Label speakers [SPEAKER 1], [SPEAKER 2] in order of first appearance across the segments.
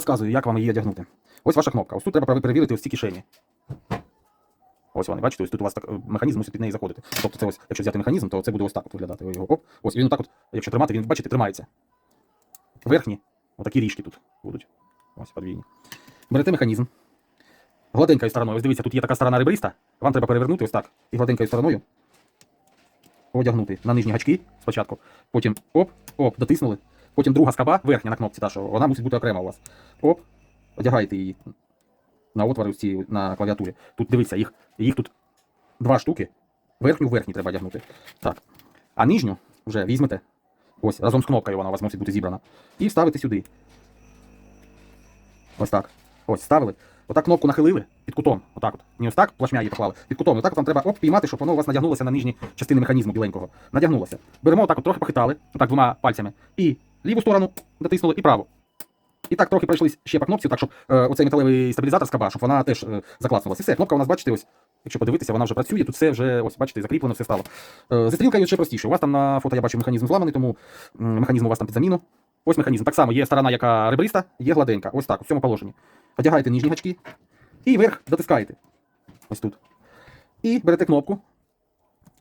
[SPEAKER 1] Розказую, як вам її одягнути. Ось ваша кнопка. Ось тут треба перевірити ось ці кишені. Ось вони, бачите, ось тут у вас так, е, механізм мусить під неї заходити. Тобто це ось, якщо взяти механізм, то це буде ось так от виглядати. Ви його оп. Ось він отак от, якщо тримати, він, бачите, тримається. Верхні, отакі ріжки тут будуть. Ось подвійні. Берете механізм. Гладенькою стороною. Ось дивіться, тут є така сторона ребриста. Вам треба перевернути ось так. І гладенькою стороною одягнути на нижні гачки спочатку. Потім оп, оп, дотиснули. Потім друга скаба, верхня на кнопці, та що вона мусить бути окрема у вас. Оп, одягаєте її на отвори ці на клавіатурі. Тут дивіться, їх, їх тут два штуки. Верхню в верхній треба одягнути. Так. А нижню вже візьмете. Ось, разом з кнопкою вона у вас мусить бути зібрана. І вставите сюди. Ось так. Ось, ставили. Отак кнопку нахилили під кутом. Отак от. Не ось так, плашмя її поклали. Під кутом. Отак от вам треба оп, піймати, щоб воно у вас надягнулося на нижні частини механізму біленького. Надягнулося. Беремо отак от трохи похитали, отак двома пальцями. І ліву сторону дотиснули, і праву. І так трохи пройшлись ще по кнопці, так, щоб е, оцей металевий стабілізатор скаба, щоб вона теж е, заклацнулася. І все, кнопка у нас, бачите, ось. Якщо подивитися, вона вже працює, тут все вже, ось, бачите, закріплено, все стало. Е, зі стрілкою ще простіше. У вас там на фото я бачу механізм зламаний, тому механізм у вас там під заміну. Ось механізм. Так само є сторона, яка ребриста, є гладенька. Ось так, у цьому положенні. Одягаєте нижні гачки і вверх дотискаєте. Ось тут. І берете кнопку.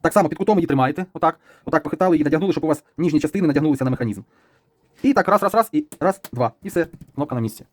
[SPEAKER 1] Так само під кутом її тримаєте. Отак. Отак похитали її, надягнули, щоб у вас ніжні частини надягнулися на механізм. І так раз, раз, раз, і раз, два. І все. Кнопка на місці.